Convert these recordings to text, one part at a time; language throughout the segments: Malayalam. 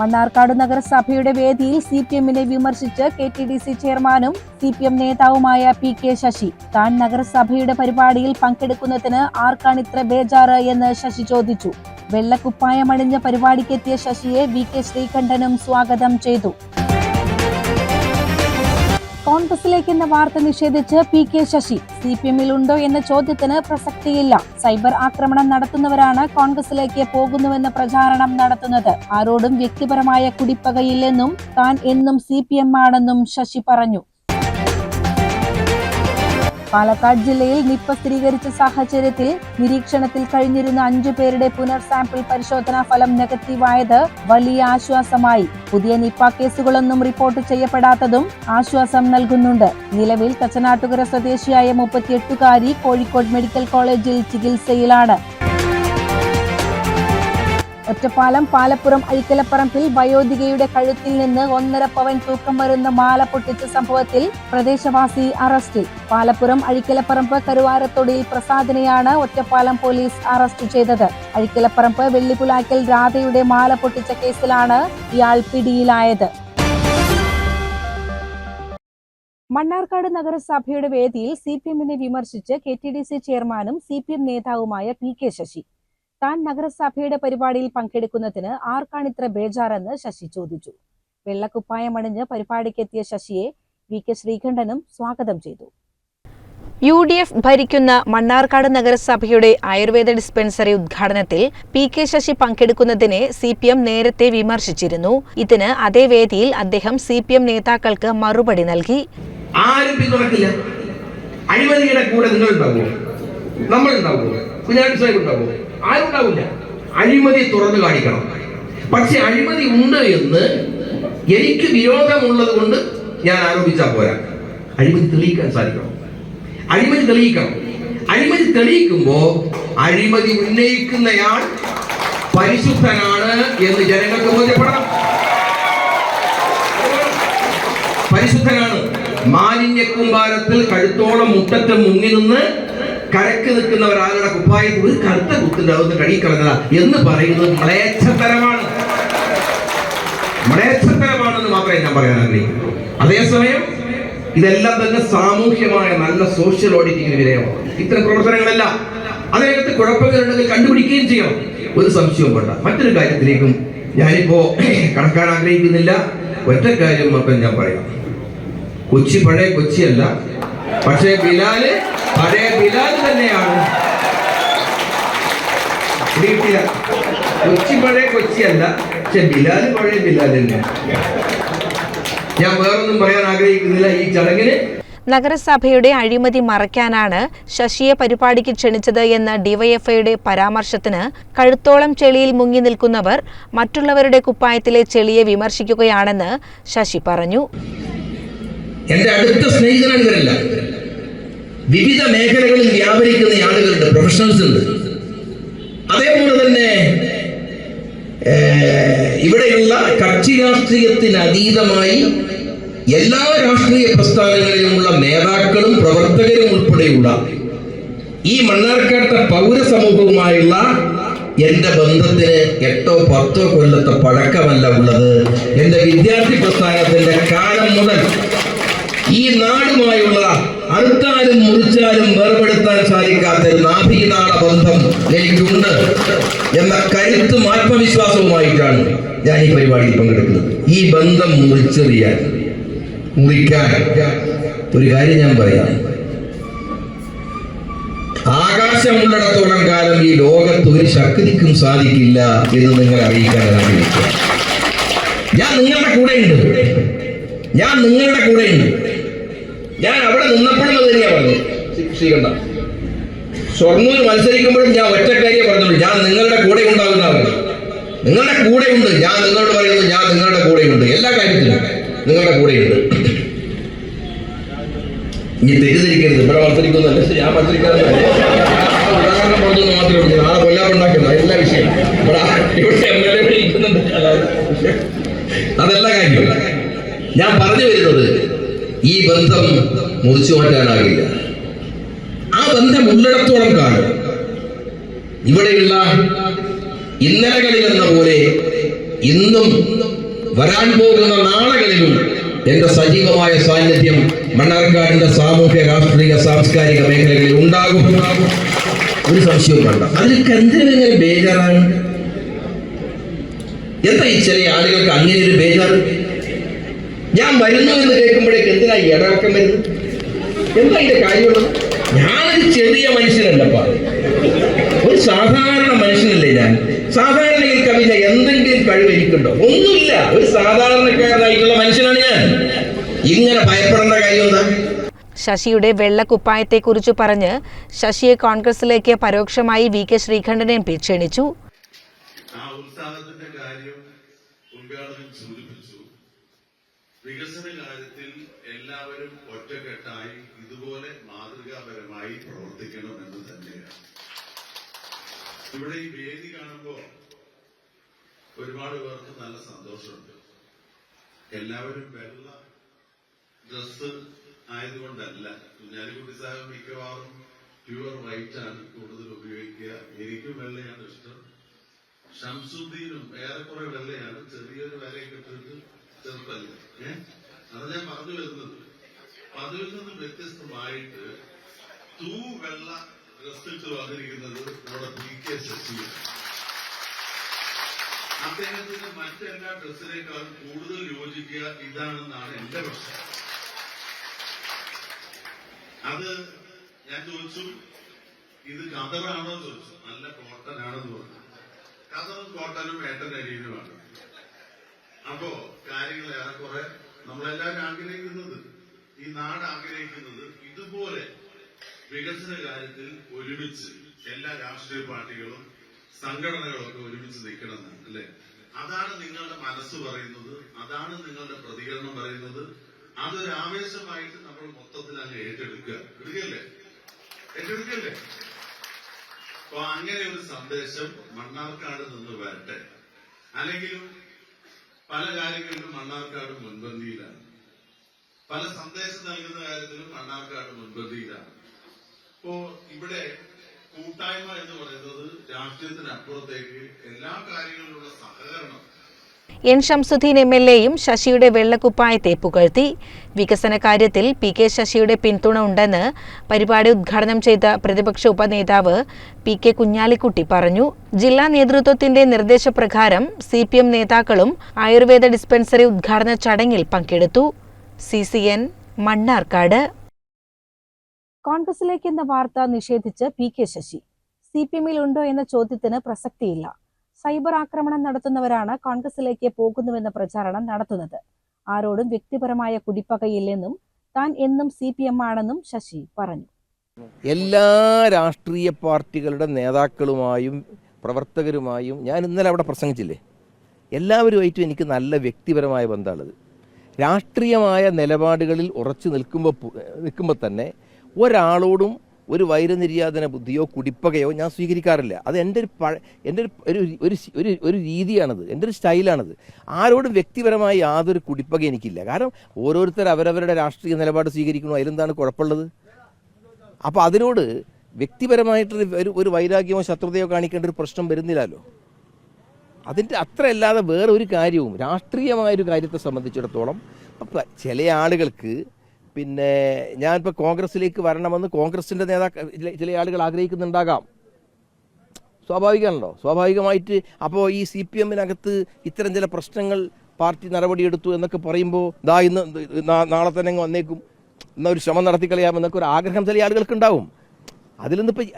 മണ്ണാർക്കാട് നഗരസഭയുടെ വേദിയിൽ സി പി എമ്മിനെ വിമർശിച്ച് കെ ടി ഡി സി ചെയർമാനും സി പി എം നേതാവുമായ പി കെ ശശി. താൻ നഗരസഭയുടെ പരിപാടിയിൽ പങ്കെടുക്കുന്നതിന് ആർക്കാണ് ഇത്ര ബേജാറ് എന്ന് ശശി ചോദിച്ചു. വെള്ളക്കുപ്പായമണിഞ്ഞ പരിപാടിക്കെത്തിയ ശശിയെ വി കെ ശ്രീകണ്ഠനും സ്വാഗതം ചെയ്തു. കോൺഗ്രസിലേക്ക് എന്ന വാർത്ത നിഷേധിച്ച് P K Sasi C P എമ്മിൽ ഉണ്ടോ എന്ന ചോദ്യത്തിന് പ്രസക്തിയില്ല. സൈബർ ആക്രമണം നടത്തുന്നവരാണ് കോൺഗ്രസിലേക്ക് പോകുന്നുവെന്ന പ്രചാരണം നടത്തുന്നത്. ആരോടും വ്യക്തിപരമായ കുടിപ്പകയില്ലെന്നും താൻ എന്നും സി പി എം ആണെന്നും ശശി പറഞ്ഞു. പാലക്കാട് ജില്ലയിൽ നിപ്പ സ്ഥിരീകരിച്ച സാഹചര്യത്തിൽ നിരീക്ഷണത്തിൽ കഴിഞ്ഞിരുന്ന അഞ്ചു പേരുടെ പുനർ സാമ്പിൾ പരിശോധനാ ഫലം നെഗറ്റീവായത് വലിയ ആശ്വാസമായി. പുതിയ നിപ്പ കേസുകളൊന്നും റിപ്പോർട്ട് ചെയ്യപ്പെടാത്തതും ആശ്വാസം നൽകുന്നുണ്ട്. നിലവിൽ തച്ചനാട്ടുകര സ്വദേശിയായ മുപ്പത്തിയെട്ടുകാരി കോഴിക്കോട് മെഡിക്കൽ കോളേജിൽ ചികിത്സയിലാണ്. ഒറ്റപ്പാലം പാലപ്പുറം അഴിക്കലപ്പറമ്പിൽ വയോധികയുടെ കഴുത്തിൽ നിന്ന് ഒന്നര പവൻ തൂക്കം വരുന്ന മാല പൊട്ടിച്ച സംഭവത്തിൽ പ്രദേശവാസി അറസ്റ്റിൽ. പാലപ്പുറം അഴിക്കലപ്പറമ്പ് കരുവാരത്തൊടിയിൽ പ്രസാദിനെയാണ് ഒറ്റപ്പാലം പോലീസ് അറസ്റ്റ് ചെയ്തത്. അഴിക്കലപ്പറമ്പ് വെള്ളിപ്പുലാക്കൽ രാധയുടെ മാല പൊട്ടിച്ച കേസിലാണ് ഇയാൾ പിടിയിലായത്. മണ്ണാർക്കാട് നഗരസഭയുടെ വേദിയിൽ സി പി എമ്മിനെ വിമർശിച്ച് കെ ടി ഡി സി ചെയർമാനും സി പി എം നേതാവുമായ പി കെ ശശി. താൻ നഗരസഭയുടെ പരിപാടിയിൽ പങ്കെടുക്കുന്നതിന് ആർക്കാണിത്ര ബേജാറെന്ന് ശശി ചോദിച്ചു. വെള്ളക്കുപ്പായമണിഞ്ഞ് പരിപാടിക്കെത്തിയ ശശിയെ വി കെ ശ്രീകണ്ഠനും സ്വാഗതം ചെയ്തു. യു ഡി എഫ് ഭരിക്കുന്ന മണ്ണാർക്കാട് നഗരസഭയുടെ ആയുർവേദ ഡിസ്പെൻസറി ഉദ്ഘാടനത്തിൽ പി കെ ശശി പങ്കെടുക്കുന്നതിനെ സി പി എം നേരത്തെ വിമർശിച്ചിരുന്നു. ഇതിന് അതേ വേദിയിൽ അദ്ദേഹം സി പി എം നേതാക്കൾക്ക് മറുപടി നൽകി. അഴിമതിയുടെ കൂടെ നിങ്ങൾ ഉണ്ടാവുമോ നമ്മൾ ഉണ്ടാവുമോ കുഞ്ഞാണ്ടി സാഹിബ് ഉണ്ടാവുമോ? ആരും ഉണ്ടാവില്ല അഴിമതി തുറന്നു കാണിക്കണം. പക്ഷെ അഴിമതി ഉണ്ട് എന്ന് എനിക്ക് വിരോധമുള്ളത് കൊണ്ട് ഞാൻ ആരോപിച്ചാൽ പോരാ. അഴിമതി തെളിയിക്കാൻ സാധിക്കണം. അഴിമതി തെളിയിക്കണം. അഴിമതി തെളിയിക്കുമ്പോ അഴിമതി ഉന്നയിക്കുന്നയാൾ പരിശുദ്ധനാണ് എന്ന് ജനങ്ങൾക്ക് ബോധ്യപ്പെടണം. പരിശുദ്ധനാണ്. മാലിന്യ കൂമ്പാരത്തിൽ കഴുത്തോളം മുട്ടറ്റ് മുങ്ങി നിന്ന് കരക്ക് നിൽക്കുന്ന ഒരാളുടെ കുപ്പായത്തിൽ ഒരു കറുത്ത കുത്തുണ്ടാവുന്ന കഴുകിക്കളഞ്ഞതാ എന്ന് പറയുന്നത് മ്ലേച്ഛതരമാണ് മ്ലേച്ഛതരമാണെന്ന് മാത്രമേ ഞാൻ പറയാൻ ആഗ്രഹിക്കുന്നു അതേസമയം ഇതെല്ലാം തന്നെ സാമൂഹ്യമായ നല്ല സോഷ്യൽ ഓഡിറ്റിംഗിന് വിധേയമാണ്. ഇത്തരം പ്രവർത്തനങ്ങളല്ല. അതിനകത്ത് കുഴപ്പങ്ങളുണ്ടെങ്കിൽ കണ്ടുപിടിക്കുകയും ചെയ്യണം. ഒരു സംശയവും വേണ്ട. മറ്റൊരു കാര്യത്തിലേക്കും ഞാനിപ്പോ കടക്കാൻ ആഗ്രഹിക്കുന്നില്ല. ഒറ്റ കാര്യം മാത്രം ഞാൻ പറയാം. കൊച്ചി പഴയ കൊച്ചിയല്ല. പക്ഷേ ബിലാൽ പഴയ ബിലാൽ തന്നെയാണ്. കൊച്ചി പഴയ കൊച്ചിയല്ല പക്ഷെ ബിലാൽ പഴയ ബിലാൽ തന്നെയാണ് ഞാൻ വേറൊന്നും പറയാൻ ആഗ്രഹിക്കുന്നില്ല ഈ ചടങ്ങിന്. നഗരസഭയുടെ അഴിമതി മറയ്ക്കാനാണ് ശശിയെ പരിപാടിക്ക് ക്ഷണിച്ചത് എന്ന ഡിവൈഎഫ്ഐയുടെ പരാമർശത്തിന് കഴുത്തോളം ചെളിയിൽ മുങ്ങി നിൽക്കുന്നവർ മറ്റുള്ളവരുടെ കുപ്പായത്തിലെ ചെളിയെ വിമർശിക്കുകയാണെന്ന് ശശി പറഞ്ഞു. എന്റെ അടുത്ത സ്നേഹിതനാണ് ഇവരല്ല. വിവിധ മേഖലകളിൽ വ്യാപരിക്കുന്ന ആളുകളുണ്ട് പ്രൊഫഷണൽസ് ഉണ്ട്. അതേപോലെ തന്നെ ഇവിടെയുള്ള കക്ഷി രാഷ്ട്രീയത്തിന് അതീതമായി എല്ലാ രാഷ്ട്രീയ പ്രസ്ഥാനങ്ങളിലുമുള്ള നേതാക്കളും പ്രവർത്തകരും ഉൾപ്പെടെയുള്ള ഈ മണ്ണാർക്കാട്ട പൗരസമൂഹവുമായുള്ള എന്റെ ബന്ധത്തിന് എട്ടോ പത്തോ കൊല്ലത്തെ പഴക്കമല്ല ഉള്ളത്. എന്റെ വിദ്യാർത്ഥി പ്രസ്ഥാനത്തിന്റെ കാലം മുതൽ ഈ നാടുമായുള്ള അറുത്താലും മുറിച്ചാലും വേർപെടുത്താൻ സാധിക്കാത്ത ഒരു നാട ബന്ധം എനിക്കുണ്ട് എന്ന കരുത്തും ആത്മവിശ്വാസവുമായിട്ടാണ് ഞാൻ ഈ പരിപാടിയിൽ പങ്കെടുക്കുന്നത്. ഈ ബന്ധം മുറിച്ചെറിയാൻ മുറിക്കാൻ ഒരു കാര്യം ഞാൻ പറയാം. ആകാശമുള്ളിടത്തോളം കാലം ഈ ലോകത്ത് ഒരു ശക്തിക്കും സാധിക്കില്ല എന്ന് നിങ്ങൾ അറിയിക്കാൻ ഞാൻ നിങ്ങളുടെ കൂടെയുണ്ട്. ഞാൻ നിങ്ങളുടെ കൂടെയുണ്ട്. ഞാൻ അവിടെ നിന്നപ്പോഴും അത് തന്നെയാ പറഞ്ഞത്. ശ്രീകണ്ഠ. സ്വർണൂർ മത്സരിക്കുമ്പോഴും ഞാൻ ഒറ്റക്കാരിയെ പറഞ്ഞുള്ളൂ. ഞാൻ നിങ്ങളുടെ കൂടെ ഉണ്ടാകുന്നവർ നിങ്ങളുടെ കൂടെ ഉണ്ട്. ഞാൻ നിങ്ങളോട് പറയുന്നു ഞാൻ നിങ്ങളുടെ കൂടെ ഉണ്ട്. എല്ലാ കാര്യത്തിലും നിങ്ങളുടെ കൂടെയുണ്ട് ഇനി തെറ്റിദ്ധരിക്കരുത്. ഇവിടെ മത്സരിക്കുന്നുണ്ട്. ഞാൻ മത്സരിക്കാറില്ല. ഉദാഹരണം പറഞ്ഞു മാത്രമേ ഉള്ളൂ. എല്ലാ വിഷയം ഇവിടെ ഇവിടെ എം എൽ എ ഇരിക്കുന്നുണ്ട് അല്ലാതെ അതല്ല കാര്യം ഞാൻ പറഞ്ഞു വരുന്നത് ഈ ബന്ധം മുറിച്ചു മാറ്റാനാകില്ല ആ ബന്ധം ഉള്ളിടത്തോളം കാണും. ഇവിടെയുള്ള ഇന്നലകളിൽ എന്ന പോലെ ഇന്നും വരാൻ പോകുന്ന നാളുകളിലും എന്റെ സജീവമായ സാന്നിധ്യം മണ്ണാർക്കാടിന്റെ സാമൂഹ്യ രാഷ്ട്രീയ സാംസ്കാരിക മേഖലകളിൽ ഉണ്ടാകും. ഒരു സംശയവും വേണ്ട. അതിലൊക്കെ എന്തിനെങ്ങനെ ബേജാറാണ്? എന്താ ഈ ചെറിയ ആളുകൾക്ക് അങ്ങനെ ഒരു ബേജാറ്? ഞാൻ വരുന്നു എന്ന് കേൾക്കുമ്പോഴേക്ക് എന്തിനാ ഇടവക്കം വരുന്നു എന്താ ഇതിന്റെ കാര്യമുള്ളത് ഞാനൊരു ചെറിയ മനുഷ്യനല്ലപ്പാ. ഒരു സാധാരണ മനുഷ്യനല്ലേ ഞാൻ? സാധാരണയിൽ കവിത എന്തെങ്കിലും കഴിവ് എനിക്കുണ്ടോ? ഒന്നുമില്ല. ഒരു സാധാരണക്കാരനായിട്ടുള്ള മനുഷ്യനാണ് ഞാൻ. ഇങ്ങനെ ഭയപ്പെടേണ്ട കാര്യം എന്താ? ശശിയുടെ വെള്ളക്കുപ്പായത്തെക്കുറിച്ച് പറഞ്ഞ് ശശിയെ കോൺഗ്രസിലേക്ക് പരോക്ഷമായി V K Sreekandan M P ക്ഷണിച്ചു ആ ഉത്സാഹത്തിന്റെ കാര്യം ഉദ്ഘാടനം സൂചിപ്പിച്ചു വികസന കാര്യത്തിൽ എല്ലാവരും ഒറ്റക്കെട്ടായി ഇതുപോലെ മാതൃകാപരമായി പ്രവർത്തിക്കണം എന്ന് തന്നെയാണ് ഇവിടെ ഈ വേദി കാണുമ്പോ ഒരുപാട് പേർക്ക് നല്ല സന്തോഷമുണ്ട്. എല്ലാവരും വെള്ള ഡ്രസ് ആയതുകൊണ്ടല്ല. കുഞ്ഞാലിക്കുട്ടി സാഹിബ് മിക്കവാറും പ്യുവർ വൈറ്റ് ആണ് കൂടുതൽ ഉപയോഗിക്കുക. എനിക്കും വെള്ളയാണ് ഇഷ്ടം. ഷംസുദ്ദീനും ഏറെക്കുറെ വെള്ളയാണ്. ചെറിയൊരു വിലയൊക്കെ ഇട്ടിട്ട് ചെറുപ്പല്ല? ഏ? അത് ഞാൻ പറഞ്ഞു വരുന്നത് അതിൽ നിന്ന് വ്യത്യസ്തമായിട്ട് തൂ വെള്ള ഇട്ട് വന്നിരിക്കുന്നത് നമ്മുടെ പി കെ ശശി അദ്ദേഹത്തിന് മറ്റെല്ലാ ഡ്രസ്സിനേക്കാളും കൂടുതൽ യോജിക്കുക ഇതാണെന്നാണ് എന്റെ പ്രശ്നം. അത് ഞാൻ ചോദിച്ചു ഇത് കതറാണോ ചോദിച്ചു. നല്ല കോട്ടനാണെന്ന് പറഞ്ഞു. കഥറും കോട്ടനും ഏട്ടനരിയുമാണ് അപ്പോ കാര്യങ്ങൾ ഏറെക്കുറെ നമ്മളെല്ലാവരും ആഗ്രഹിക്കുന്നത് ഈ നാട് ആഗ്രഹിക്കുന്നത് ഇതുപോലെ വികസന കാര്യത്തിൽ ഒരുമിച്ച് എല്ലാ രാഷ്ട്രീയ പാർട്ടികളും സംഘടനകളും ഒക്കെ ഒരുമിച്ച് നിൽക്കണം അല്ലെ? അതാണ് നിങ്ങളുടെ മനസ്സ് പറയുന്നത് അതാണ് നിങ്ങളുടെ പ്രതികരണം പറയുന്നത്. അതൊരു ആവേശമായിട്ട് നമ്മൾ മൊത്തത്തിൽ അങ്ങ് ഏറ്റെടുക്കുക. എടുക്കല്ലേ? ഏറ്റെടുക്കല്ലേ? അപ്പൊ അങ്ങനെ ഒരു സന്ദേശം മണ്ണാർക്കാട് നിന്ന് വരട്ടെ. അല്ലെങ്കിലും പല കാര്യങ്ങളിലും മണ്ണാർക്കാട് മുൻപന്തിയിലാണ്. പല സന്ദേശം നൽകുന്ന കാര്യത്തിലും മണ്ണാർക്കാട് മുൻപന്തിയിലാണ് അപ്പോ ഇവിടെ കൂട്ടായ്മ എന്ന് പറയുന്നത്. രാഷ്ട്രീയത്തിനപ്പുറത്തേക്ക് എല്ലാ കാര്യങ്ങളിലുള്ള സഹകരണം. എൻ ഷംസുദ്ദീൻ എം എൽ എയും ശശിയുടെ വെള്ളക്കുപ്പായത്തെ പുകഴ്ത്തി വികസന കാര്യത്തിൽ പി കെ ശശിയുടെ പിന്തുണ ഉണ്ടെന്ന് പരിപാടി ഉദ്ഘാടനം ചെയ്ത പ്രതിപക്ഷ ഉപനേതാവ് പി കെ കുഞ്ഞാലിക്കുട്ടി പറഞ്ഞു. ജില്ലാ നേതൃത്വത്തിന്റെ നിർദ്ദേശപ്രകാരം സി പി എം നേതാക്കളും ആയുർവേദ ഡിസ്പെൻസറി ഉദ്ഘാടന ചടങ്ങിൽ പങ്കെടുത്തു. C C N Mannarkkad. കോൺഗ്രസിലേക്ക് എന്ന വാർത്ത നിഷേധിച്ച് P K Sasi. C P എമ്മിൽ ഉണ്ടോ എന്ന ചോദ്യത്തിന് പ്രസക്തിയില്ല. സൈബർ ആക്രമണം നടത്തുന്നവരാണ് കോൺഗ്രസിലേക്ക് പോകുന്നുവെന്ന പ്രചാരണം നടത്തുന്നത്. ആരോടും വ്യക്തിപരമായ കുടിപ്പകയില്ലെന്നും താൻ എന്നും സി പി എം ആണെന്നും ശശി പറഞ്ഞു. എല്ലാ രാഷ്ട്രീയ പാർട്ടികളുടെ നേതാക്കളുമായും പ്രവർത്തകരുമായും ഞാൻ ഇന്നലെ അവിടെ പ്രസംഗിച്ചില്ലേ? എല്ലാവരുമായിട്ടും എനിക്ക് നല്ല വ്യക്തിപരമായ ബന്ധമാണത്. രാഷ്ട്രീയമായ നിലപാടുകളിൽ ഉറച്ചു നിൽക്കുമ്പോൾ നിൽക്കുമ്പോൾ തന്നെ ഒരാളോടും ഒരു വൈരനിര്യാതന ബുദ്ധിയോ കുടിപ്പകയോ ഞാൻ സ്വീകരിക്കാറില്ല. അത് എന്റെ ഒരു പഴ എന്റെ ഒരു ഒരു ഒരു ഒരു രീതിയാണത്. എന്റെ ഒരു സ്റ്റൈലാണത്. ആരോടും വ്യക്തിപരമായി യാതൊരു കുടിപ്പക എനിക്കില്ല. കാരണം ഓരോരുത്തർ അവരവരുടെ രാഷ്ട്രീയ നിലപാട് സ്വീകരിക്കണോ അതിലെന്താണ് കുഴപ്പമുള്ളത്? അപ്പോൾ അതിനോട് വ്യക്തിപരമായിട്ടൊരു ഒരു ഒരു വൈരാഗ്യമോ ശത്രുതയോ കാണിക്കേണ്ട ഒരു പ്രശ്നം വരുന്നില്ലല്ലോ. അതിന്റെ അത്രയല്ലാതെ വേറെ ഒരു കാര്യവും രാഷ്ട്രീയമായൊരു കാര്യത്തെ സംബന്ധിച്ചിടത്തോളം അപ്പം ചില ആളുകൾക്ക് പിന്നെ ഞാനിപ്പോൾ കോൺഗ്രസിലേക്ക് വരണമെന്ന് കോൺഗ്രസിന്റെ നേതാക്കൾ ചില- ആളുകൾ ആഗ്രഹിക്കുന്നുണ്ടാകാം. സ്വാഭാവികമാണല്ലോ. സ്വാഭാവികമായിട്ട് അപ്പോൾ ഈ സി പി എമ്മിനകത്ത് ഇത്തരം ചില പ്രശ്നങ്ങൾ പാർട്ടി നടപടിയെടുത്തു എന്നൊക്കെ പറയുമ്പോൾ ദാ ഇന്ന് നാളെ തന്നെ വന്നേക്കും. എന്നാൽ ഒരു ശ്രമം നടത്തിക്കളയാമെന്നൊക്കെ ഒരു ആഗ്രഹം ചില ആളുകൾക്ക് ഉണ്ടാവും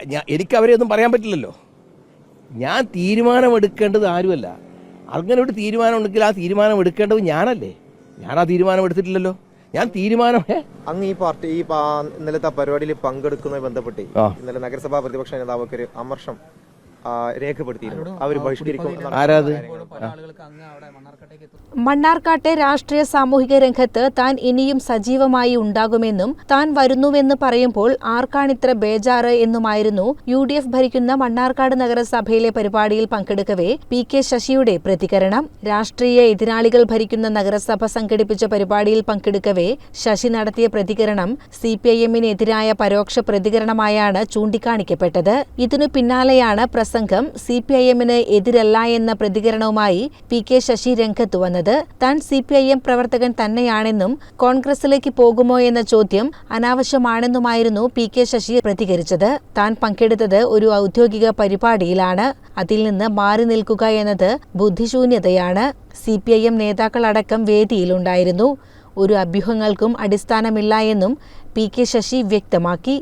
ഞാൻ എനിക്ക് അവരെ ഒന്നും പറയാൻ പറ്റില്ലല്ലോ. ഞാൻ തീരുമാനമെടുക്കേണ്ടത് ആരുമല്ല. അങ്ങനെ ഒരു തീരുമാനം ഉണ്ടെങ്കിൽ ആ തീരുമാനം എടുക്കേണ്ടത് ഞാനല്ലേ. ഞാൻ ആ തീരുമാനം എടുത്തിട്ടില്ലല്ലോ ഞാൻ തീരുമാനം ഏ? അങ്ങ് ഈ പാർട്ടി ഈ ഇന്നലത്തെ പരിപാടിയിൽ പങ്കെടുക്കുന്നതുമായി ബന്ധപ്പെട്ട് ഇന്നലെ നഗരസഭാ പ്രതിപക്ഷ നേതാവൊക്കെ ഒരു അമർഷം രേഖപ്പെടുത്തിയിരുന്നു. അവർ ബഹിഷ്കരിക്കും ആരാത്? ആ. മണ്ണാർക്കാട്ടെ രാഷ്ട്രീയ സാമൂഹിക രംഗത്ത് താൻ ഇനിയും സജീവമായി ഉണ്ടാകുമെന്നും താൻ വരുന്നുവെന്ന് പറയുമ്പോൾ ആർക്കാണിത്ര ബേജാറ് എന്നുമായിരുന്നു യു ഡി എഫ് ഭരിക്കുന്ന മണ്ണാർക്കാട് നഗരസഭയിലെ പരിപാടിയിൽ പങ്കെടുക്കവേ പി കെ ശശിയുടെ പ്രതികരണം. രാഷ്ട്രീയ എതിരാളികൾ ഭരിക്കുന്ന നഗരസഭ സംഘടിപ്പിച്ച പരിപാടിയിൽ പങ്കെടുക്കവേ ശശി നടത്തിയ പ്രതികരണം സി പി ഐ എമ്മിനെതിരായ പരോക്ഷ പ്രതികരണമായാണ് ചൂണ്ടിക്കാണിക്കപ്പെട്ടത്. ഇതിനു പിന്നാലെയാണ് പ്രസംഗം സി പി ഐ എമ്മിന് എതിരല്ല എന്ന പ്രതികരണവുമായി പി കെ ശശി രംഗത്ത് വന്നത്. താൻ സി പി ഐ എം പ്രവർത്തകൻ തന്നെയാണെന്നും കോൺഗ്രസിലേക്ക് പോകുമോ എന്ന ചോദ്യം അനാവശ്യമാണെന്നുമായിരുന്നു പി കെ ശശി പ്രതികരിച്ചത്. താൻ പങ്കെടുത്തത് ഒരു ഔദ്യോഗിക പരിപാടിയിലാണ്. അതിൽ നിന്ന് മാറി നിൽക്കുക എന്നത് ബുദ്ധിശൂന്യതയാണ്. സി പി ഐ എം നേതാക്കളടക്കം വേദിയിലുണ്ടായിരുന്നു. ഒരു അഭ്യൂഹങ്ങൾക്കും അടിസ്ഥാനമില്ല എന്നും പി കെ ശശി വ്യക്തമാക്കി.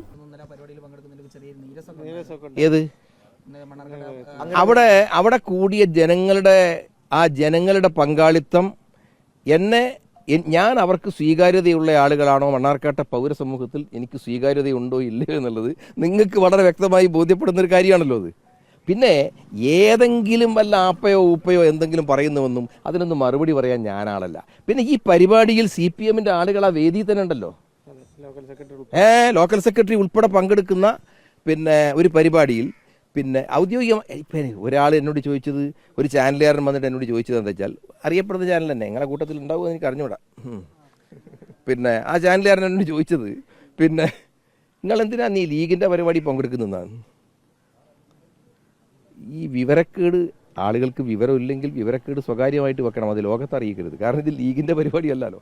ഏത്? അവിടെ അവിടെ കൂടിയ ജനങ്ങളുടെ ആ ജനങ്ങളുടെ പങ്കാളിത്തം എന്നെ ഞാൻ അവർക്ക് സ്വീകാര്യതയുള്ള ആളുകളാണോ? മണ്ണാർക്കാട്ടെ പൗരസമൂഹത്തിൽ എനിക്ക് സ്വീകാര്യതയുണ്ടോ ഇല്ലയോ എന്നുള്ളത് നിങ്ങൾക്ക് വളരെ വ്യക്തമായി ബോധ്യപ്പെടുന്ന ഒരു കാര്യമാണല്ലോ അത്. പിന്നെ ഏതെങ്കിലും വല്ല ആപ്പയോ ഊപ്പയോ എന്തെങ്കിലും പറയുന്നുവെന്നും അതിനൊന്നും മറുപടി പറയാൻ ഞാനാളല്ല. പിന്നെ ഈ പരിപാടിയിൽ സി പി എമ്മിന്റെ ആളുകൾ ആ വേദിയിൽ തന്നെ ഉണ്ടല്ലോ. ഏ ലോക്കൽ സെക്രട്ടറി ഉൾപ്പെടെ പങ്കെടുക്കുന്ന പിന്നെ ഒരു പരിപാടിയിൽ പിന്നെ ഔദ്യോഗിക ഇപ്പം ഒരാൾ എന്നോട് ചോദിച്ചത് ഒരു ചാനലുകാരൻ വന്നിട്ട് എന്നോട് ചോദിച്ചത് എന്താ വെച്ചാൽ അറിയപ്പെടുന്ന ചാനൽ തന്നെ നിങ്ങളെ കൂട്ടത്തിൽ ഉണ്ടാവുമെന്ന് എനിക്ക് അറിഞ്ഞൂടാ. പിന്നെ ആ ചാനലുകാരൻ എന്നോട് ചോദിച്ചത് പിന്നെ നിങ്ങൾ എന്തിനാ നീ ലീഗിന്റെ പരിപാടി പങ്കെടുക്കുന്നതാണ് ഈ വിവരക്കേട് ആളുകൾക്ക് വിവരമില്ലെങ്കിൽ വിവരക്കേട് സ്വകാര്യമായിട്ട് വെക്കണം അത് ലോകത്ത് അറിയിക്കരുത്. കാരണം ഇത് ലീഗിന്റെ പരിപാടിയല്ലല്ലോ.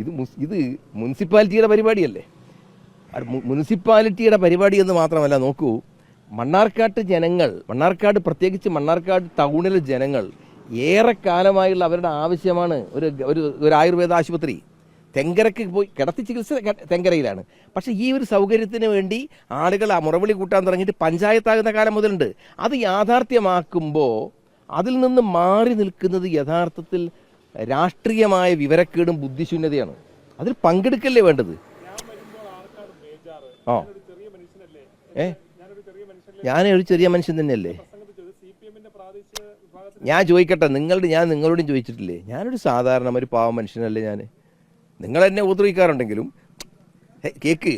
ഇത് ഇത് മുനിസിപ്പാലിറ്റിയുടെ പരിപാടിയല്ലേ? മുനിസിപ്പാലിറ്റിയുടെ പരിപാടി എന്ന് മാത്രമല്ല നോക്കൂ. മണ്ണാർക്കാട്ട് ജനങ്ങൾ മണ്ണാർക്കാട് പ്രത്യേകിച്ച് മണ്ണാർക്കാട് ടൗണിലെ ജനങ്ങൾ ഏറെക്കാലമായുള്ള അവരുടെ ആവശ്യമാണ് ഒരു ഒരു ഒരു ആയുർവേദ ആശുപത്രി. തെങ്കരയ്ക്ക് പോയി കിടത്തി ചികിത്സ തെങ്കരയിലാണ്. പക്ഷേ ഈ ഒരു സൗകര്യത്തിന് വേണ്ടി ആളുകൾ ആ മുറവിളി കൂട്ടാൻ തുടങ്ങിയിട്ട് പഞ്ചായത്താകുന്ന കാലം മുതലുണ്ട്. അത് യാഥാർത്ഥ്യമാക്കുമ്പോൾ അതിൽ നിന്ന് മാറി നിൽക്കുന്നത് യഥാർത്ഥത്തിൽ രാഷ്ട്രീയമായ വിവരക്കേടും ബുദ്ധിശൂന്യതയാണ്. അതിൽ പങ്കെടുക്കല്ലേ വേണ്ടത്? ആ. ഏ? ഞാൻ ഒരു ചെറിയ മനുഷ്യൻ തന്നെയല്ലേ? ഞാൻ ചോദിക്കട്ടെ നിങ്ങളുടെ ഞാൻ നിങ്ങളോടും ചോദിച്ചിട്ടില്ലേ? ഞാനൊരു സാധാരണ ഒരു പാവ മനുഷ്യനല്ലേ ഞാൻ നിങ്ങൾ എന്നെ ഉപദ്രവിക്കാറുണ്ടെങ്കിലും കേക്ക്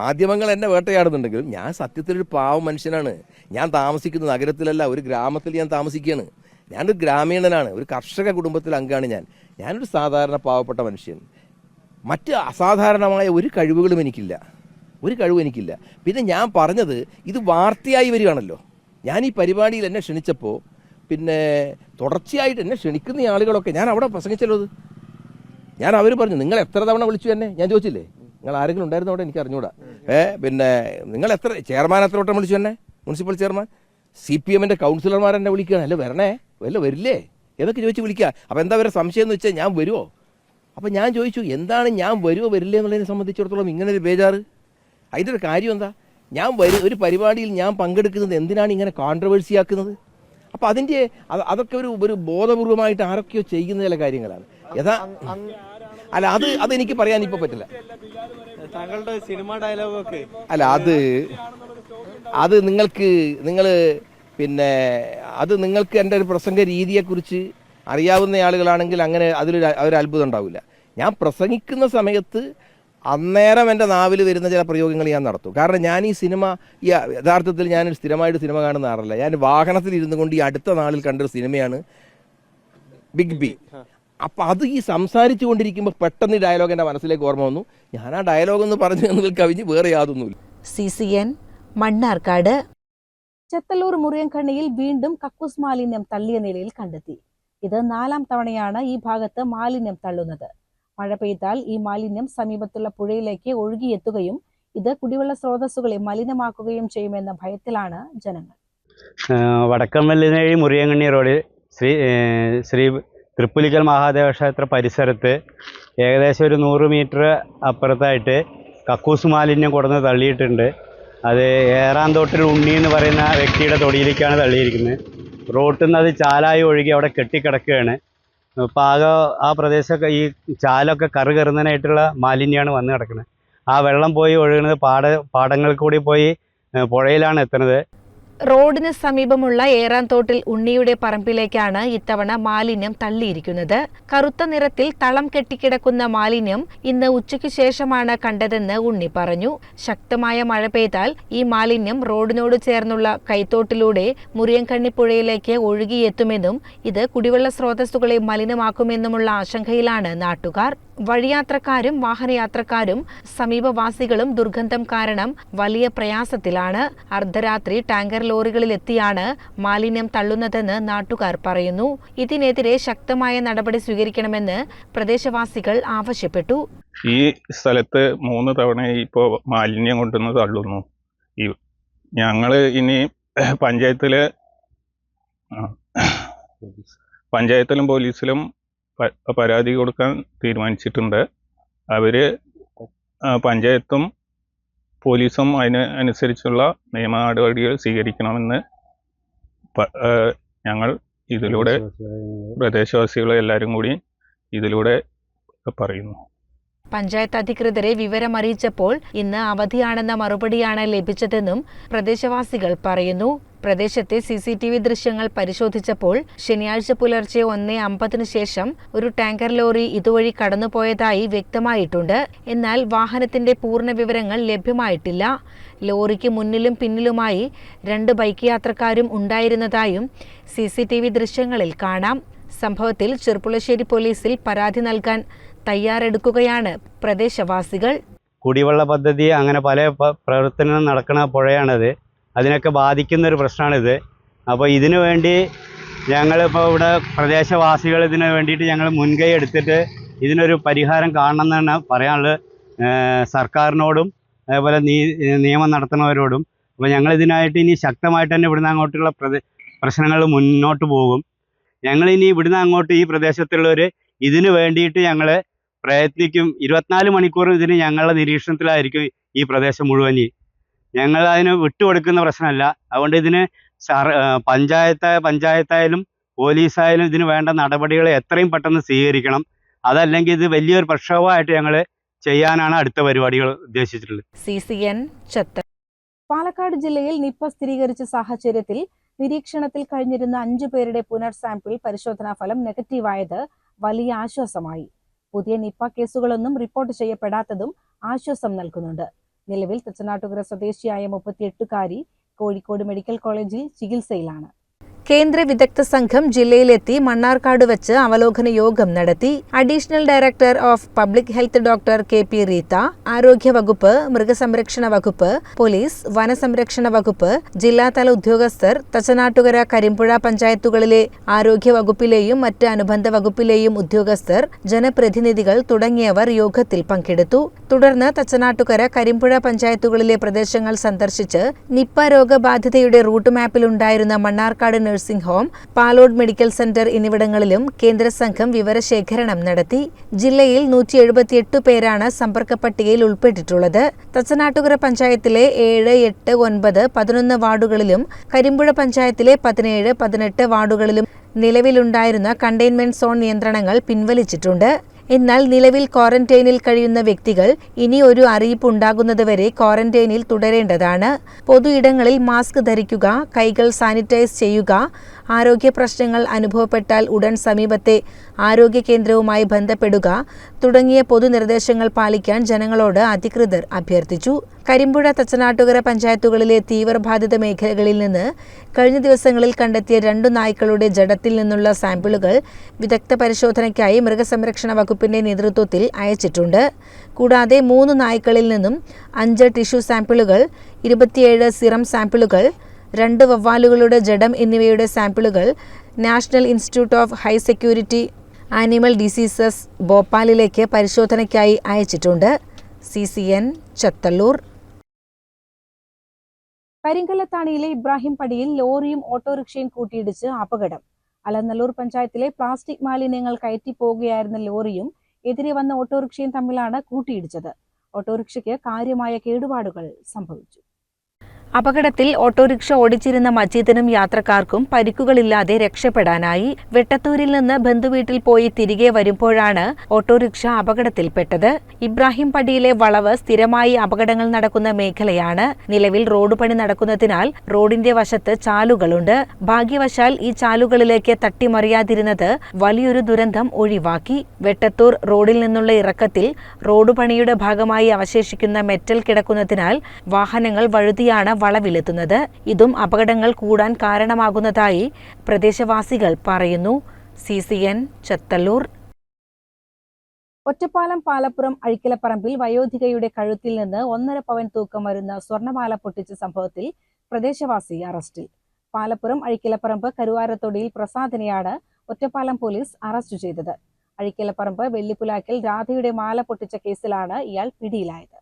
മാധ്യമങ്ങൾ എന്നെ വേട്ടയാടുന്നുണ്ടെങ്കിലും ഞാൻ സത്യത്തിലൊരു പാവ മനുഷ്യനാണ്. ഞാൻ താമസിക്കുന്ന നഗരത്തിലല്ല ഒരു ഗ്രാമത്തിൽ ഞാൻ താമസിക്കുകയാണ്. ഞാനൊരു ഗ്രാമീണനാണ് ഒരു കർഷക കുടുംബത്തിൽ അംഗമാണ് ഞാൻ. ഞാനൊരു സാധാരണ പാവപ്പെട്ട മനുഷ്യൻ. മറ്റ് അസാധാരണമായ ഒരു കഴിവുകളും എനിക്കില്ല. ഒരു കഴിവ് എനിക്കില്ല. പിന്നെ ഞാൻ പറഞ്ഞത് ഇത് വാർത്തയായി വരികയാണല്ലോ. ഞാൻ ഈ പരിപാടിയിൽ എന്നെ ക്ഷണിച്ചപ്പോൾ പിന്നെ തുടർച്ചയായിട്ട് എന്നെ ക്ഷണിക്കുന്ന ആളുകളൊക്കെ ഞാൻ അവിടെ പ്രസംഗിച്ചല്ലോ അത്. ഞാൻ അവർ പറഞ്ഞു നിങ്ങൾ എത്ര തവണ വിളിച്ചു എന്നെ? ഞാൻ ചോദിച്ചില്ലേ നിങ്ങൾ ആരെങ്കിലും ഉണ്ടായിരുന്നോ അവിടെ? എനിക്ക് അറിഞ്ഞൂടാ. ഏ പിന്നെ നിങ്ങൾ എത്ര ചെയർമാൻ എത്ര വട്ടം വിളിച്ചു എന്നെ? Municipal chairman? സി പി എമ്മിന്റെ കൗൺസിലർമാരെന്നെ വിളിക്കുകയാണ്. അല്ല വരണേ? വല്ല വരില്ലേ? ഏതൊക്കെ ചോദിച്ച് വിളിക്കുക അപ്പം എന്താ വരെ സംശയം എന്ന് വെച്ചാൽ ഞാൻ വരുമോ അപ്പം ഞാൻ ചോദിച്ചു എന്താണ് ഞാൻ വരുമോ വരില്ലേ എന്നുള്ളതിനെ സംബന്ധിച്ചിടത്തോളം ഇങ്ങനെ ഒരു ബേജാറ്. അതിന്റെ കാര്യം എന്താ ഞാൻ വരും ഒരു പരിപാടിയിൽ ഞാൻ പങ്കെടുക്കുന്നത് എന്തിനാണ് ഇങ്ങനെ കോൺട്രവേഴ്സി ആക്കുന്നത്? അപ്പം അതിന്റെ അതൊക്കെ ഒരു ഒരു ബോധപൂർവമായിട്ട് ആരൊക്കെയോ ചെയ്യുന്ന ചില കാര്യങ്ങളാണ്. യഥാ അല്ല അത് അതെനിക്ക് പറയാൻ ഇപ്പോൾ പറ്റില്ല. താങ്കളുടെ സിനിമ ഡയലോഗൊക്കെ. അല്ല അത് അത് നിങ്ങൾക്ക് നിങ്ങൾ പിന്നെ അത് നിങ്ങൾക്ക് എന്റെ ഒരു പ്രസംഗ രീതിയെക്കുറിച്ച് അറിയാവുന്ന ആളുകളാണെങ്കിൽ അങ്ങനെ അതിലൊരു ഒരു അത്ഭുതം ഉണ്ടാവില്ല. ഞാൻ പ്രസംഗിക്കുന്ന സമയത്ത് അന്നേരം എന്റെ നാവിൽ വരുന്ന ചില പ്രയോഗങ്ങൾ ഞാൻ നടത്തും. കാരണം ഞാൻ ഈ സിനിമ ഈ യഥാർത്ഥത്തിൽ ഞാൻ സ്ഥിരമായിട്ട് സിനിമ കാണുന്ന ആളല്ല ഞാൻ വാഹനത്തിൽ ഇരുന്നു കൊണ്ട് ഈ അടുത്ത നാളിൽ കണ്ടൊരു സിനിമയാണ് ബിഗ് ബി അപ്പം അത് ഈ സംസാരിച്ചു കൊണ്ടിരിക്കുമ്പോൾ പെട്ടെന്ന് ഈ ഡയലോഗ് എന്റെ മനസ്സിലേക്ക് ഓർമ്മ വന്നു. ഞാൻ ആ ഡയലോഗ് എന്ന് പറഞ്ഞു എന്നതിൽ കവിഞ്ഞ് വേറെ യാതൊന്നുമില്ല. C C N Mannarkkad. Chethallur മുറിയൻകണ്ണിയിൽ വീണ്ടും കക്കൂസ് മാലിന്യം തള്ളിയ നിലയിൽ കണ്ടെത്തി. ഇത് നാലാം തവണയാണ് ഈ ഭാഗത്ത് മാലിന്യം തള്ളുന്നത്. മഴ പെയ്താൽ ഈ മാലിന്യം സമീപത്തുള്ള പുഴയിലേക്ക് ഒഴുകിയെത്തുകയും ഇത് കുടിവെള്ള സ്രോതസ്സുകളെ മലിനമാക്കുകയും ചെയ്യുമെന്ന ഭയത്തിലാണ് ജനങ്ങൾ. വടക്കമ്പലിനഴി മുറിയങ്കണ്ണി റോഡിൽ ശ്രീ ശ്രീ തൃപ്പുലിക്കൽ മഹാദേവ ക്ഷേത്ര പരിസരത്ത് ഏകദേശം ഒരു നൂറ് മീറ്റർ അപ്പുറത്തായിട്ട് കക്കൂസ് മാലിന്യം കൊടുന്ന് തള്ളിയിട്ടുണ്ട്. അത് ഏറാന്തോട്ടിൽ ഉണ്ണി എന്ന് പറയുന്ന വ്യക്തിയുടെ തൊടിയിലേക്കാണ് തള്ളിയിരിക്കുന്നത്. റോട്ടിൽ നിന്ന് അത് ചാലായി ഒഴുകി അവിടെ കെട്ടിക്കിടക്കുകയാണ്. ആകെ ആ പ്രദേശമൊക്കെ ഈ ചാലൊക്കെ കറു കയറുന്നതിനായിട്ടുള്ള മാലിന്യമാണ് വന്ന് കിടക്കുന്നത് ആ വെള്ളം പോയി ഒഴുകുന്നത് പാട പാടങ്ങളിൽ കൂടി പോയി പുഴയിലാണ് എത്തുന്നത് റോഡിന് സമീപമുള്ള ഏറാന്തോട്ടിൽ ഉണ്ണിയുടെ പറമ്പിലേക്കാണ് ഇത്തവണ മാലിന്യം തള്ളിയിരിക്കുന്നത്. കറുത്ത നിറത്തിൽ തളം കെട്ടിക്കിടക്കുന്ന മാലിന്യം ഇന്ന് ഉച്ചയ്ക്ക് ശേഷമാണ് കണ്ടതെന്ന് ഉണ്ണി പറഞ്ഞു. ശക്തമായ മഴ പെയ്താൽ ഈ മാലിന്യം റോഡിനോട് ചേർന്നുള്ള കൈത്തോട്ടിലൂടെ മുറിയൻകണ്ണിപ്പുഴയിലേക്ക് ഒഴുകിയെത്തുമെന്നും ഇത് കുടിവെള്ള സ്രോതസ്സുകളെ മലിനമാക്കുമെന്നുമുള്ള ആശങ്കയിലാണ് നാട്ടുകാർ. വഴിയാത്രക്കാരും വാഹനയാത്രക്കാരും സമീപവാസികളും ദുർഗന്ധം കാരണം വലിയ പ്രയാസത്തിലാണ്. അർദ്ധരാത്രി ടാങ്കർ ലോറികളിലെത്തിയാണ് മാലിന്യം തള്ളുന്നതെന്ന് നാട്ടുകാർ പറയുന്നു. ഇതിനെതിരെ ശക്തമായ നടപടി സ്വീകരിക്കണമെന്ന് പ്രദേശവാസികൾ ആവശ്യപ്പെട്ടു. ഈ സ്ഥലത്ത് മൂന്ന് തവണ ഇപ്പോൾ മാലിന്യം കൊണ്ടുവന്ന് തള്ളുന്നു. ഞങ്ങൾ ഇനി പഞ്ചായത്തിൽ പഞ്ചായത്തിലും പോലീസിലും പരാതി കൊടുക്കാൻ തീരുമാനിച്ചിട്ടുണ്ട്. അവർ പഞ്ചായത്തും പോലീസും അതിന് അനുസരിച്ചുള്ള നിയമ നടപടികൾ സ്വീകരിക്കണമെന്ന് ഞങ്ങൾ ഇതിലൂടെ പ്രദേശവാസികളെ എല്ലാവരും കൂടി ഇതിലൂടെ പറയുന്നു. പഞ്ചായത്ത് അധികൃതരെ വിവരമറിയിച്ചപ്പോൾ ഇന്ന് അവധിയാണെന്ന മറുപടിയാണ് ലഭിച്ചതെന്നും പ്രദേശവാസികൾ പറയുന്നു. പ്രദേശത്തെ സി സി ടി വി ദൃശ്യങ്ങൾ പരിശോധിച്ചപ്പോൾ ശനിയാഴ്ച പുലർച്ചെ ഒന്നേ അമ്പതിനു ശേഷം ഒരു ടാങ്കർ ലോറി ഇതുവഴി കടന്നുപോയതായി വ്യക്തമായിട്ടുണ്ട്. എന്നാൽ വാഹനത്തിന്റെ പൂർണ വിവരങ്ങൾ ലഭ്യമായിട്ടില്ല. ലോറിക്ക് മുന്നിലും പിന്നിലുമായി രണ്ട് ബൈക്ക് യാത്രക്കാരും ഉണ്ടായിരുന്നതായും സി സി ടി വി ദൃശ്യങ്ങളിൽ കാണാം. സംഭവത്തിൽ ചെർപ്പുളശ്ശേരി പോലീസിൽ പരാതി നൽകാൻ തയ്യാറെടുക്കുകയാണ് പ്രദേശവാസികൾ. കുടിവെള്ള പദ്ധതി അങ്ങനെ പല പ്രവർത്തനങ്ങൾ പ്രവർത്തനം നടക്കുന്ന പുഴയാണത്. അതിനൊക്കെ ബാധിക്കുന്ന ഒരു പ്രശ്നമാണിത്. അപ്പോൾ ഇതിനു വേണ്ടി ഞങ്ങളിപ്പോൾ ഇവിടെ പ്രദേശവാസികൾ ഇതിന് വേണ്ടിയിട്ട് ഞങ്ങൾ മുൻകൈ എടുത്തിട്ട് ഇതിനൊരു പരിഹാരം കാണണം എന്നാണ് പറയാനുള്ളത് സർക്കാരിനോടും അതേപോലെ നീ നിയമം നടത്തുന്നവരോടും. അപ്പോൾ ഞങ്ങൾ ഇതിനായിട്ട് ഇനി ശക്തമായിട്ട് തന്നെ ഇവിടുന്ന് അങ്ങോട്ടുള്ള പ്രദേ പ്രശ്നങ്ങൾ മുന്നോട്ട് പോകും. ഞങ്ങൾ ഇനി ഇവിടുന്ന് അങ്ങോട്ട് ഈ പ്രദേശത്തുള്ളവർ ഇതിനു വേണ്ടിയിട്ട് ഞങ്ങൾ പ്രയത്നിക്കും. ഇരുപത്തിനാല് മണിക്കൂറും ഇതിന് ഞങ്ങളുടെ നിരീക്ഷണത്തിലായിരിക്കും ഈ പ്രദേശം മുഴുവൻ. ഞങ്ങൾ അതിന് വിട്ടുകൊടുക്കുന്ന പ്രശ്നമല്ല. അതുകൊണ്ട് ഇതിന് സർ പഞ്ചായത്ത് പഞ്ചായത്തായാലും പോലീസായാലും ഇതിന് വേണ്ട നടപടികൾ എത്രയും പെട്ടെന്ന് സ്വീകരിക്കണം. അതല്ലെങ്കിൽ ഇത് വലിയൊരു പ്രക്ഷോഭമായിട്ട് ഞങ്ങൾ ചെയ്യാനാണ് അടുത്ത പരിപാടികൾ ഉദ്ദേശിച്ചിട്ടുള്ളത്. സി സി എൻ ചത്ത പാലക്കാട് ജില്ലയിൽ നിപ്പ സ്ഥിരീകരിച്ച സാഹചര്യത്തിൽ നിരീക്ഷണത്തിൽ കഴിഞ്ഞിരുന്ന അഞ്ചു പേരുടെ പുനർ സാമ്പിൾ പരിശോധനാ ഫലം നെഗറ്റീവായത് വലിയ ആശ്വാസമായി. പുതിയ നിപ്പ കേസുകളൊന്നും റിപ്പോർട്ട് ചെയ്യപ്പെടാത്തതും ആശ്വാസം നൽകുന്നുണ്ട്. നിലവിൽ തച്ചനാട്ടുകര സ്വദേശിയായ മുപ്പത്തിയെട്ടുകാരി കോഴിക്കോട് മെഡിക്കൽ കോളേജിൽ ചികിത്സയിലാണ്. കേന്ദ്ര വിദഗ്ധ സംഘം ജില്ലയിലെത്തി മണ്ണാർക്കാട് വെച്ച് അവലോകന യോഗം നടത്തി. Additional director of public health doctor K P Reetha ആരോഗ്യ വകുപ്പ് മൃഗസംരക്ഷണ വകുപ്പ് പോലീസ് വനസംരക്ഷണ വകുപ്പ് ജില്ലാതല ഉദ്യോഗസ്ഥർ തച്ചനാട്ടുകര കരിമ്പുഴ പഞ്ചായത്തുകളിലെ ആരോഗ്യ വകുപ്പിലെയും മറ്റ് അനുബന്ധ വകുപ്പിലെയും ഉദ്യോഗസ്ഥർ ജനപ്രതിനിധികൾ തുടങ്ങിയവർ യോഗത്തിൽ പങ്കെടുത്തു. തുടർന്ന് തച്ചനാട്ടുകര കരിമ്പുഴ പഞ്ചായത്തുകളിലെ പ്രദേശങ്ങൾ സന്ദർശിച്ച് നിപ്പ രോഗബാധിതയുടെ route മാപ്പിലുണ്ടായിരുന്ന Mannarkkad nursing home Palode medical centre എന്നിവിടങ്ങളിലും കേന്ദ്ര സംഘം വിവരശേഖരണം നടത്തി. ജില്ലയിൽ നൂറ്റി എഴുപത്തിയെട്ട് പേരാണ് സമ്പർക്ക പട്ടികയിൽ ഉൾപ്പെട്ടിട്ടുള്ളത്. തച്ചനാട്ടുകര പഞ്ചായത്തിലെ ഏഴ് എട്ട് ഒൻപത് പതിനൊന്ന് വാർഡുകളിലും കരിമ്പുഴ പഞ്ചായത്തിലെ പതിനേഴ് പതിനെട്ട് വാർഡുകളിലും നിലവിലുണ്ടായിരുന്ന കണ്ടെയ്ൻമെന്റ് സോൺ നിയന്ത്രണങ്ങൾ പിൻവലിച്ചിട്ടുണ്ട്. എന്നാൽ നിലവിൽ ക്വാറന്റൈനിൽ കഴിയുന്ന വ്യക്തികൾ ഇനി ഒരു അറിയിപ്പ് ഉണ്ടാകുന്നതുവരെ ക്വാറന്റൈനിൽ തുടരേണ്ടതാണ്. പൊതു ഇടങ്ങളിൽ മാസ്ക് ധരിക്കുക കൈകൾ സാനിറ്റൈസ് ചെയ്യുക ആരോഗ്യ പ്രശ്നങ്ങൾ അനുഭവപ്പെട്ടാൽ ഉടൻ സമീപത്തെ ആരോഗ്യ കേന്ദ്രവുമായി ബന്ധപ്പെടുക തുടങ്ങിയ പൊതുനിർദ്ദേശങ്ങൾ പാലിക്കാൻ ജനങ്ങളോട് അധികൃതർ അഭ്യർത്ഥിച്ചു. കരിമ്പുഴ തച്ചനാട്ടുകര പഞ്ചായത്തുകളിലെ തീവ്രബാധിത മേഖലകളിൽ നിന്ന് കഴിഞ്ഞ ദിവസങ്ങളിൽ കണ്ടെത്തിയ രണ്ടു നായ്ക്കളുടെ ജഡത്തിൽ നിന്നുള്ള സാമ്പിളുകൾ വിദഗ്ധ പരിശോധനയ്ക്കായി മൃഗസംരക്ഷണ വകുപ്പിന്റെ നേതൃത്വത്തിൽ അയച്ചിട്ടുണ്ട്. കൂടാതെ മൂന്ന് നായ്ക്കളിൽ നിന്നും അഞ്ച് ടിഷ്യൂ സാമ്പിളുകൾ ഇരുപത്തിയേഴ് സിറം സാമ്പിളുകൾ രണ്ട് വവ്വാലുകളുടെ ജഡം എന്നിവയുടെ സാമ്പിളുകൾ national institute of high security animal diseases ഭോപ്പാലിലേക്ക് പരിശോധനയ്ക്കായി അയച്ചിട്ടുണ്ട്. C C N Chathallur. കരിങ്കല്ലത്താണിയിലെ Ibrahim പടിയിൽ ലോറിയും ഓട്ടോറിക്ഷയും കൂട്ടിയിടിച്ച് അപകടം. അലനല്ലൂർ പഞ്ചായത്തിലെ പ്ലാസ്റ്റിക് മാലിന്യങ്ങൾ കയറ്റി പോകുകയായിരുന്ന ലോറിയും എതിരെ വന്ന ഓട്ടോറിക്ഷയും തമ്മിലാണ് കൂട്ടിയിടിച്ചത്. ഓട്ടോറിക്ഷയ്ക്ക് കാര്യമായ കേടുപാടുകൾ സംഭവിച്ചു. അപകടത്തിൽ ഓട്ടോറിക്ഷ ഓടിച്ചിരുന്ന മജീദിനും യാത്രക്കാർക്കും പരിക്കുകളില്ലാതെ രക്ഷപ്പെടാനായി വെട്ടത്തൂരിൽ നിന്ന് ബന്ധുവീട്ടിൽ പോയി തിരികെ വരുമ്പോഴാണ് ഓട്ടോറിക്ഷ അപകടത്തിൽപ്പെട്ടത്. ഇബ്രാഹിം പടിയിലെ വളവ് സ്ഥിരമായി അപകടങ്ങൾ നടക്കുന്ന മേഖലയാണ്. നിലവിൽ റോഡ് പണി നടക്കുന്നതിനാൽ റോഡിന്റെ വശത്ത് ചാലുകളുണ്ട്. ഭാഗ്യവശാൽ ഈ ചാലുകളിലേക്ക് തട്ടിമറിയാതിരുന്നത് വലിയൊരു ദുരന്തം ഒഴിവാക്കി. വെട്ടത്തൂർ റോഡിൽ നിന്നുള്ള ഇറക്കത്തിൽ റോഡ് പണിയുടെ ഭാഗമായി അവശേഷിക്കുന്ന മെറ്റൽ കിടക്കുന്നതിനാൽ വാഹനങ്ങൾ വഴുതിയാണ് വളവിലെത്തുന്നത്. ഇതും അപകടങ്ങൾ കൂടാൻ കാരണമാകുന്നതായി പ്രദേശവാസികൾ പറയുന്നു. C C N Chathallur. Ottapalam Palappuram അഴിക്കലപ്പറമ്പിൽ വയോധികയുടെ കഴുത്തിൽ നിന്ന് ഒന്നര പവൻ തൂക്കം വരുന്ന സ്വർണമാല പൊട്ടിച്ച സംഭവത്തിൽ പ്രദേശവാസി അറസ്റ്റിൽ. പാലപ്പുറം അഴിക്കലപ്പറമ്പ് കരുവാരത്തൊടിയിൽ പ്രസാദിനെയാണ് ഒറ്റപ്പാലം പോലീസ് അറസ്റ്റ് ചെയ്തത്. അഴിക്കലപ്പറമ്പ് വെള്ളിപ്പുലാക്കിൽ രാധയുടെ മാല പൊട്ടിച്ച കേസിലാണ് ഇയാൾ പിടിയിലായത്.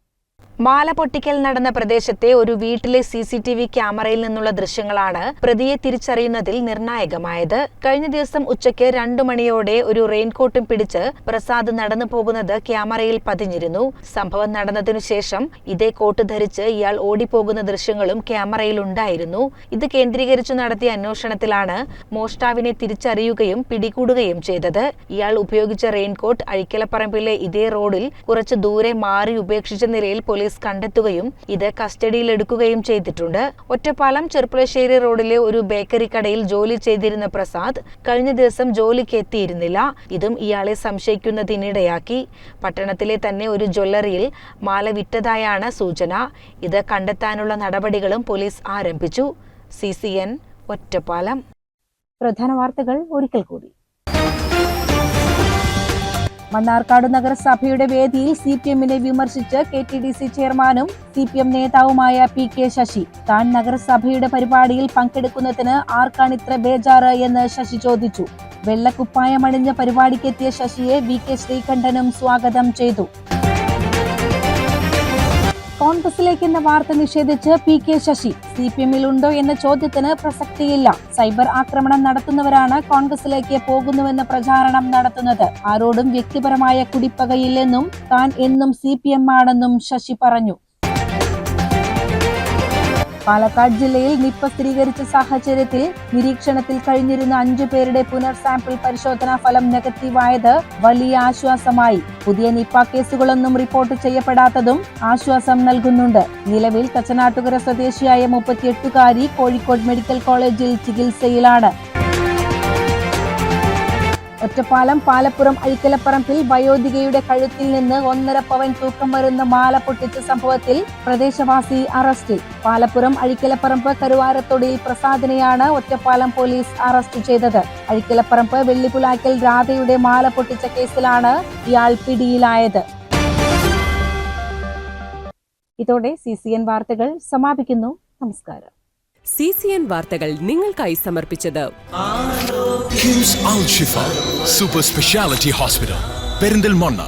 മാല പൊട്ടിക്കൽ നടന്ന പ്രദേശത്തെ ഒരു വീട്ടിലെ സി സി ടി വി ക്യാമറയിൽ നിന്നുള്ള ദൃശ്യങ്ങളാണ് പ്രതിയെ തിരിച്ചറിയുന്നതിൽ നിർണായകമായത്. കഴിഞ്ഞ ദിവസം ഉച്ചയ്ക്ക് രണ്ടു മണിയോടെ ഒരു റെയിൻകോട്ടും പിടിച്ച് പ്രസാദ് നടന്നു പോകുന്നത് ക്യാമറയിൽ പതിഞ്ഞിരുന്നു. സംഭവം നടന്നതിനു ശേഷം ഇതേ കോട്ട് ധരിച്ച് ഇയാൾ ഓടിപ്പോകുന്ന ദൃശ്യങ്ങളും ക്യാമറയിൽ ഉണ്ടായിരുന്നു. ഇത് കേന്ദ്രീകരിച്ചു നടത്തിയ അന്വേഷണത്തിലാണ് മോഷ്ടാവിനെ തിരിച്ചറിയുകയും പിടികൂടുകയും ചെയ്തത്. ഇയാൾ ഉപയോഗിച്ച റെയിൻകോട്ട് അഴിക്കലപ്പറമ്പിലെ ഇതേ റോഡിൽ കുറച്ച് ദൂരെ മാറി ഉപേക്ഷിച്ച നിലയിൽ പോലീസ് കണ്ടെത്തുകയും ഇത് കസ്റ്റഡിയിലെടുക്കുകയും ചെയ്തിട്ടുണ്ട്. ഒറ്റപ്പാലം ചെർപ്പുളശ്ശേരി റോഡിലെ ഒരു ബേക്കറി കടയിൽ ജോലി ചെയ്തിരുന്ന പ്രസാദ് കഴിഞ്ഞ ദിവസം ജോലിക്ക് എത്തിയിരുന്നില്ല. ഇതും ഇയാളെ സംശയിക്കുന്നതിനിടയാക്കി. പട്ടണത്തിലെ തന്നെ ഒരു ജ്വല്ലറിയിൽ മാല വിറ്റതായാണ് സൂചന. ഇത് കണ്ടെത്താനുള്ള നടപടികളും പോലീസ് ആരംഭിച്ചു. C C N Ottapalam. പ്രധാന വാർത്തകൾ ഒരിക്കൽ കൂടി. മണ്ണാർക്കാട് നഗരസഭയുടെ വേദിയിൽ സി പി എമ്മിനെ വിമർശിച്ച് കെ ടി ഡി സി ചെയർമാനും സി പി എം നേതാവുമായ പി കെ ശശി. താൻ നഗരസഭയുടെ പരിപാടിയിൽ പങ്കെടുക്കുന്നതിന് ആർക്കാണ് ഇത്ര ബേജാറ് എന്ന് ശശി ചോദിച്ചു. വെള്ളക്കുപ്പായമണിഞ്ഞ പരിപാടിക്കെത്തിയ ശശിയെ വി കെ ശ്രീകണ്ഠനും സ്വാഗതം ചെയ്തു. കോൺഗ്രസിലേക്ക് എന്ന വാർത്ത നിഷേധിച്ച് P K Sasi C P എമ്മിൽ ഉണ്ടോ എന്ന ചോദ്യത്തിന് പ്രസക്തിയില്ല. സൈബർ ആക്രമണം നടത്തുന്നവരാണ് കോൺഗ്രസിലേക്ക് പോകുന്നുവെന്ന പ്രചാരണം നടത്തുന്നത്. ആരോടും വ്യക്തിപരമായ കുടിപ്പകയില്ലെന്നും താൻ എന്നും സി പി എം ആണെന്നും ശശി പറഞ്ഞു. പാലക്കാട് ജില്ലയിൽ നിപ്പ സ്ഥിരീകരിച്ച സാഹചര്യത്തിൽ നിരീക്ഷണത്തിൽ കഴിഞ്ഞിരുന്ന അഞ്ചു പേരുടെ പുനർ സാമ്പിൾ പരിശോധനാ ഫലം നെഗറ്റീവായത് വലിയ ആശ്വാസമായി. പുതിയ നിപ്പ കേസുകളൊന്നും റിപ്പോർട്ട് ചെയ്യപ്പെടാത്തതും ആശ്വാസം നൽകുന്നുണ്ട്. നിലവിൽ തച്ചനാട്ടുകര സ്വദേശിയായ മുപ്പത്തിയെട്ടുകാരി കോഴിക്കോട് മെഡിക്കൽ കോളേജിൽ ചികിത്സയിലാണ്. ഒറ്റപ്പാലം പാലപ്പുറം അഴിക്കലപ്പറമ്പിൽ വയോധികയുടെ കഴുത്തിൽ നിന്ന് ഒന്നര പവൻ തൂക്കം വരുന്ന മാല പൊട്ടിച്ച സംഭവത്തിൽ പ്രദേശവാസി അറസ്റ്റിൽ. പാലപ്പുറം അഴിക്കലപ്പറമ്പ് കരുവാരത്തൊടിയിൽ പ്രസാദിനെയാണ് ഒറ്റപ്പാലം പോലീസ് അറസ്റ്റ് ചെയ്തത്. അഴിക്കലപ്പറമ്പ് വെള്ളിപ്പുലാക്കൽ രാധയുടെ മാല പൊട്ടിച്ച കേസിലാണ് ഇയാൾ പിടിയിലായത്. ഇതോടെ സി സി എൻ വാർത്തകൾ സമാപിക്കുന്നു. നമസ്കാരം. സി സി എൻ വാർത്തകൾ നിങ്ങൾക്കായി സമർപ്പിച്ചത് സൂപ്പർ സ്പെഷ്യാലിറ്റി ഹോസ്പിറ്റൽ പെരിന്തൽമണ്ണ